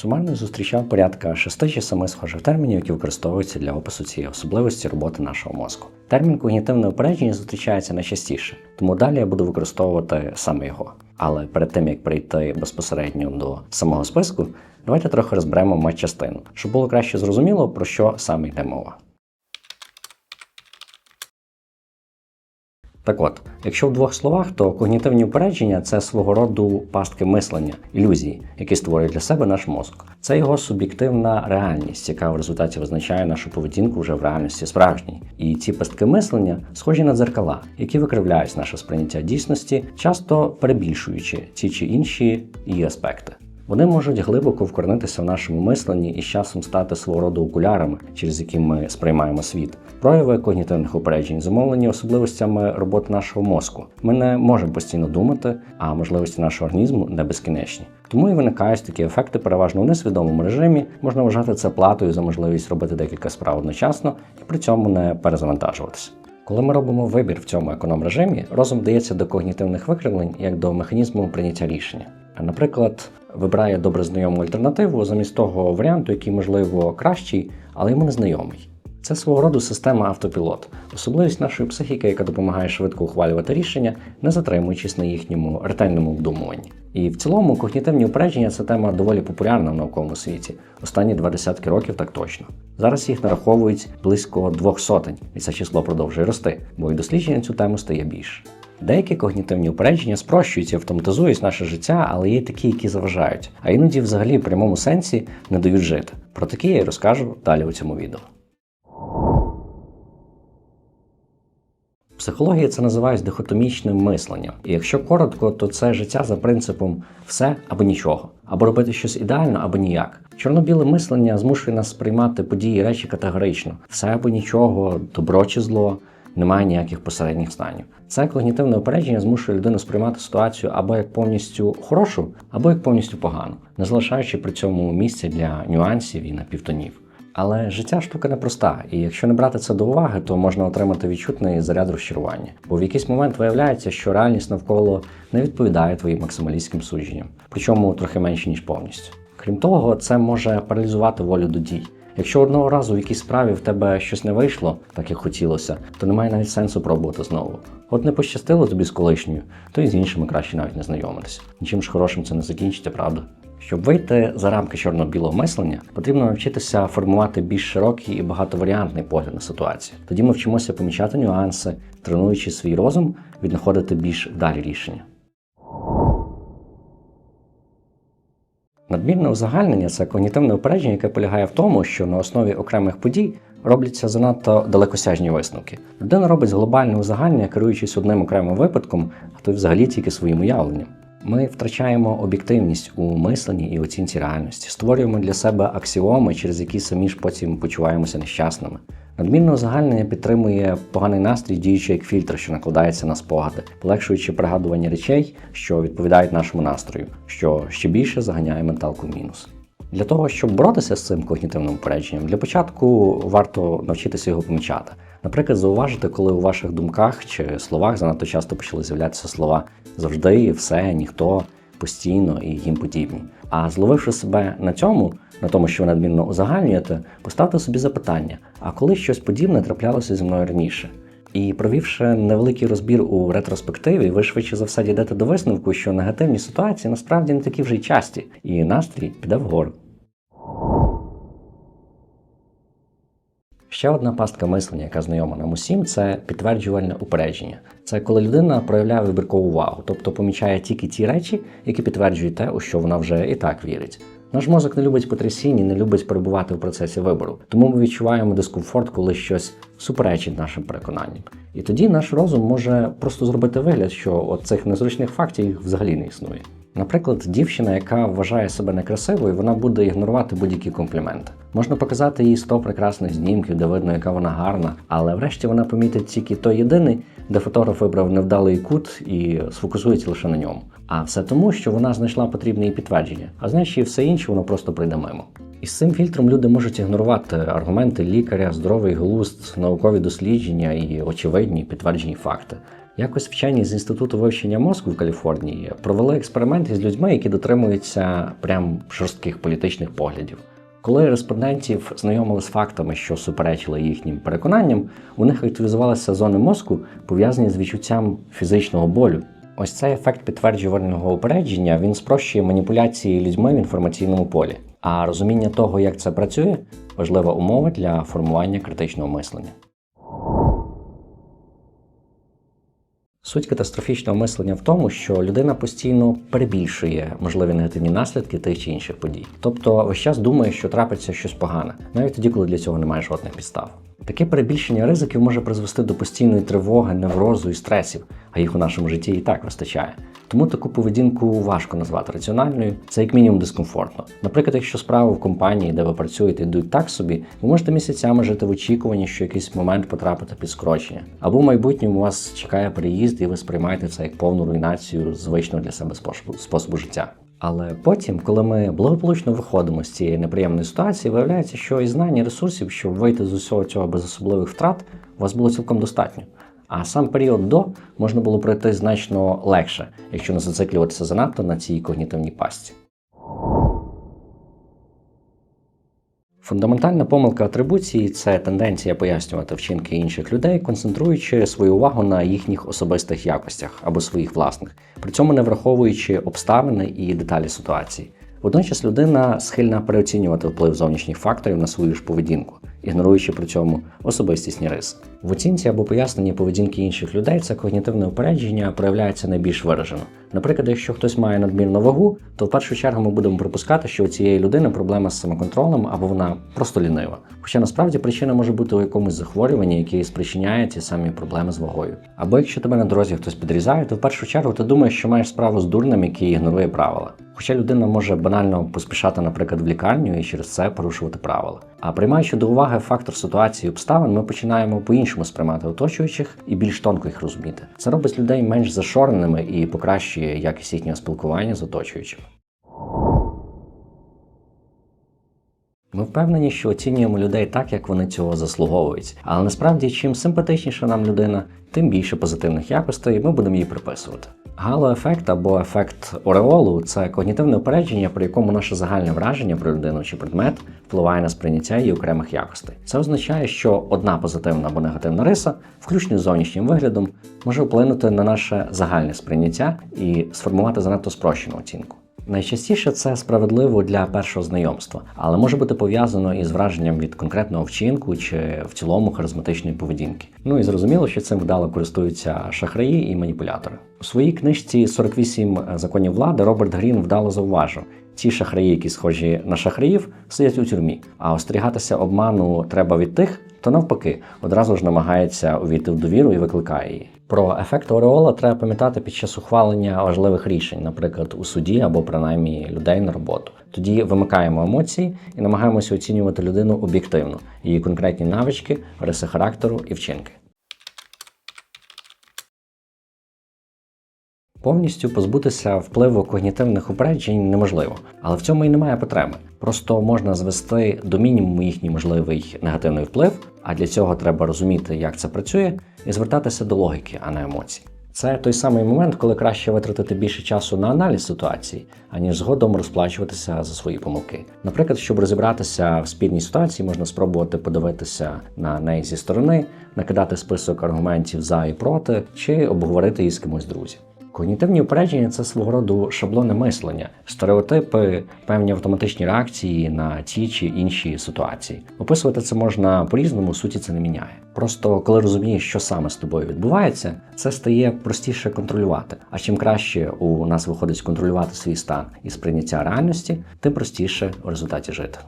Сумарно зустрічав порядка 6 чи 7 схожих термінів, які використовуються для опису цієї особливості роботи нашого мозку. Термін когнітивне упередження зустрічається найчастіше, тому далі я буду використовувати саме його. Але перед тим як прийти безпосередньо до самого списку, давайте трохи розберемо матчастину, щоб було краще зрозуміло, про що саме йде мова. Так от, якщо в двох словах, то когнітивні упередження це свого роду пастки мислення, ілюзії, які створює для себе наш мозок. Це його суб'єктивна реальність, яка в результаті визначає нашу поведінку вже в реальності справжній. І ці пастки мислення схожі на дзеркала, які викривляють наше сприйняття дійсності, часто перебільшуючи ті чи інші її аспекти. Вони можуть глибоко вкорнитися в нашому мисленні і з часом стати свого роду окулярами, через які ми сприймаємо світ. Прояви когнітивних упереджень зумовлені особливостями роботи нашого мозку. Ми не можемо постійно думати, а можливості нашого організму не безкінечні. Тому і виникають такі ефекти переважно у несвідомому режимі. Можна вважати це платою за можливість робити декілька справ одночасно і при цьому не перезавантажуватися. Коли ми робимо вибір в цьому економ режимі, розум вдається до когнітивних викривлень як до механізму прийняття рішення. Наприклад, вибирає добре знайому альтернативу замість того варіанту, який, можливо, кращий, але йому незнайомий. Це свого роду система автопілот, особливість нашої психіки, яка допомагає швидко ухвалювати рішення, не затримуючись на їхньому ретельному обдумуванні. І в цілому когнітивні упередження це тема доволі популярна в науковому світі. Останні два десятки років так точно. Зараз їх нараховують близько двох сотень, і це число продовжує рости, бо і досліджень на цю тему стає більше. Деякі когнітивні упередження спрощують і автоматизують наше життя, але є такі, які заважають, а іноді взагалі в прямому сенсі не дають жити. Про такі я й розкажу далі у цьому відео. Психологія це називають дихотомічним мисленням. І якщо коротко, то це життя за принципом все або нічого, або робити щось ідеально, або ніяк. Чорно-біле мислення змушує нас сприймати події і речі категорично: все або нічого, добро чи зло. Немає ніяких посередніх станів. Це когнітивне упередження змушує людину сприймати ситуацію або як повністю хорошу, або як повністю погану, не залишаючи при цьому місця для нюансів і напівтонів. Але життя штука непроста, і якщо не брати це до уваги, то можна отримати відчутний заряд розчарування. Бо в якийсь момент виявляється, що реальність навколо не відповідає твоїм максималістським судженням, причому трохи менше ніж повністю. Крім того, це може паралізувати волю до дій. Якщо одного разу в якійсь справі в тебе щось не вийшло, так як хотілося, то немає навіть сенсу пробувати знову. От не пощастило тобі з колишньою, то і з іншими краще навіть не знайомитися. Нічим ж хорошим це не закінчиться, правда? Щоб вийти за рамки чорно-білого мислення, потрібно навчитися формувати більш широкий і багатоваріантний погляд на ситуацію. Тоді ми вчимося помічати нюанси, тренуючи свій розум, віднаходити більш вдалі рішення. Надмірне узагальнення це когнітивне упередження, яке полягає в тому, що на основі окремих подій робляться занадто далекосяжні висновки. Людина робить глобальне узагальнення, керуючись одним окремим випадком, а то й взагалі тільки своїм уявленням. Ми втрачаємо об'єктивність у мисленні і оцінці реальності, створюємо для себе аксіоми, через які самі ж потім почуваємося нещасними. Надмірне узагальнення підтримує поганий настрій, діючи як фільтр, що накладається на спогади, полегшуючи пригадування речей, що відповідають нашому настрою, що ще більше заганяє менталку в мінус. Для того, щоб боротися з цим когнітивним упередженням, для початку варто навчитися його помічати. Наприклад, зауважити, коли у ваших думках чи словах занадто часто почали з'являтися слова завжди, все, ніхто, постійно і їм подібні. А зловивши себе на цьому, на тому, що ви надмірно узагальнюєте, поставте собі запитання: а коли щось подібне траплялося зі мною раніше? І провівши невеликий розбір у ретроспективі, ви швидше за все дійдете до висновку, що негативні ситуації насправді не такі вже й часті, і настрій піде вгору. Ще одна пастка мислення, яка знайома нам усім, це підтверджувальне упередження. Це коли людина проявляє вибіркову увагу, тобто помічає тільки ті речі, які підтверджують те, у що вона вже і так вірить. Наш мозок не любить потрясіння, не любить перебувати в процесі вибору. Тому ми відчуваємо дискомфорт, коли щось суперечить нашим переконанням. І тоді наш розум може просто зробити вигляд, що от цих незручних фактів взагалі не існує. Наприклад, дівчина, яка вважає себе некрасивою, вона буде ігнорувати будь-які компліменти. Можна показати їй 100 прекрасних знімків, де видно, яка вона гарна, але врешті вона помітить тільки той єдиний, де фотограф вибрав невдалий кут і сфокусується лише на ньому. А все тому, що вона знайшла потрібне їй підтвердження, а значить і все інше воно просто прийде мимо. І з цим фільтром люди можуть ігнорувати аргументи лікаря, здоровий глузд, наукові дослідження і очевидні підтверджені факти. Якось вчені з інституту вивчення мозку в Каліфорнії провели експеримент із людьми, які дотримуються прям жорстких політичних поглядів. Коли респондентів знайомили з фактами, що суперечили їхнім переконанням, у них активізувалися зони мозку, пов'язані з відчуттям фізичного болю. Ось цей ефект підтверджувального упередження він спрощує маніпуляції людьми в інформаційному полі. А розуміння того, як це працює, важлива умова для формування критичного мислення. Суть катастрофічного мислення в тому, що людина постійно перебільшує можливі негативні наслідки тих чи інших подій. Тобто весь час думає, що трапиться щось погане, навіть тоді, коли для цього немає жодних підстав. Таке перебільшення ризиків може призвести до постійної тривоги, неврозу і стресів, а їх у нашому житті і так вистачає. Тому таку поведінку важко назвати раціональною, це як мінімум дискомфортно. Наприклад, якщо справи в компанії, де ви працюєте, йдуть так собі, ви можете місяцями жити в очікуванні, що якийсь момент потрапити під скорочення. Або в майбутньому вас чекає переїзд, і ви сприймаєте це як повну руйнацію звичного для себе способу, життя. Але потім, коли ми благополучно виходимо з цієї неприємної ситуації, виявляється, що і знань, і ресурсів, щоб вийти з усього цього без особливих втрат, у вас було цілком достатньо. А сам період до можна було пройти значно легше, якщо не зациклюватися занадто на цій когнітивній пастці. Фундаментальна помилка атрибуції це тенденція пояснювати вчинки інших людей, концентруючи свою увагу на їхніх особистих якостях або своїх власних, при цьому не враховуючи обставини і деталі ситуації. Водночас людина схильна переоцінювати вплив зовнішніх факторів на свою ж поведінку, ігноруючи при цьому особистісні риси. В оцінці або поясненні поведінки інших людей це когнітивне упередження проявляється найбільш виражено. Наприклад, якщо хтось має надмірну вагу, то в першу чергу ми будемо припускати, що у цієї людини проблема з самоконтролем або вона просто лінива. Хоча насправді причина може бути у якомусь захворюванні, яке спричиняє ті самі проблеми з вагою. Або якщо тебе на дорозі хтось підрізає, то в першу чергу ти думаєш, що маєш справу з дурним, який ігнорує правила. Хоча людина може банально поспішати, наприклад, в лікарню і через це порушувати правила. А приймаючи до уваги фактор ситуації і обставин, ми починаємо по-іншому сприймати оточуючих і більш тонко їх розуміти. Це робить людей менш зашореними і покращує якість їхнього спілкування з оточуючими. Ми впевнені, що оцінюємо людей так, як вони цього заслуговують. Але насправді, чим симпатичніша нам людина, тим більше позитивних якостей ми будемо їй приписувати. Галоефект або ефект ореолу це когнітивне упередження, при якому наше загальне враження про людину чи предмет впливає на сприйняття її окремих якостей. Це означає, що одна позитивна або негативна риса, включно з зовнішнім виглядом, може вплинути на наше загальне сприйняття і сформувати занадто спрощену оцінку. Найчастіше це справедливо для першого знайомства, але може бути пов'язано із враженням від конкретного вчинку чи в цілому харизматичної поведінки. Ну і зрозуміло, що цим вдало користуються шахраї і маніпулятори. У своїй книжці «48 законів влади Роберт Грін вдало зауважив. Ті шахраї, які схожі на шахраїв, сидять у тюрмі, а остерігатися обману треба від тих, хто навпаки одразу ж намагається увійти в довіру і викликає її. Про ефект Ореола треба пам'ятати під час ухвалення важливих рішень, наприклад, у суді або принаймні людей на роботу. Тоді вимикаємо емоції і намагаємося оцінювати людину об'єктивно, її конкретні навички, риси характеру і вчинки. Повністю позбутися впливу когнітивних упереджень неможливо, але в цьому і немає потреби. Просто можна звести до мінімуму їхній можливий негативний вплив, а для цього треба розуміти, як це працює, і звертатися до логіки, а не емоцій. Це той самий момент, коли краще витратити більше часу на аналіз ситуації, аніж згодом розплачуватися за свої помилки. Наприклад, щоб розібратися в спільній ситуації, можна спробувати подивитися на неї зі сторони, накидати список аргументів за і проти, чи обговорити її з кимось друзів. Когнітивні упередження це свого роду шаблони мислення, стереотипи, певні автоматичні реакції на ті чи інші ситуації. Описувати це можна по-різному, суті це не міняє. Просто коли розумієш, що саме з тобою відбувається, це стає простіше контролювати. А чим краще у нас виходить контролювати свій стан і сприйняття реальності, тим простіше в результаті жити.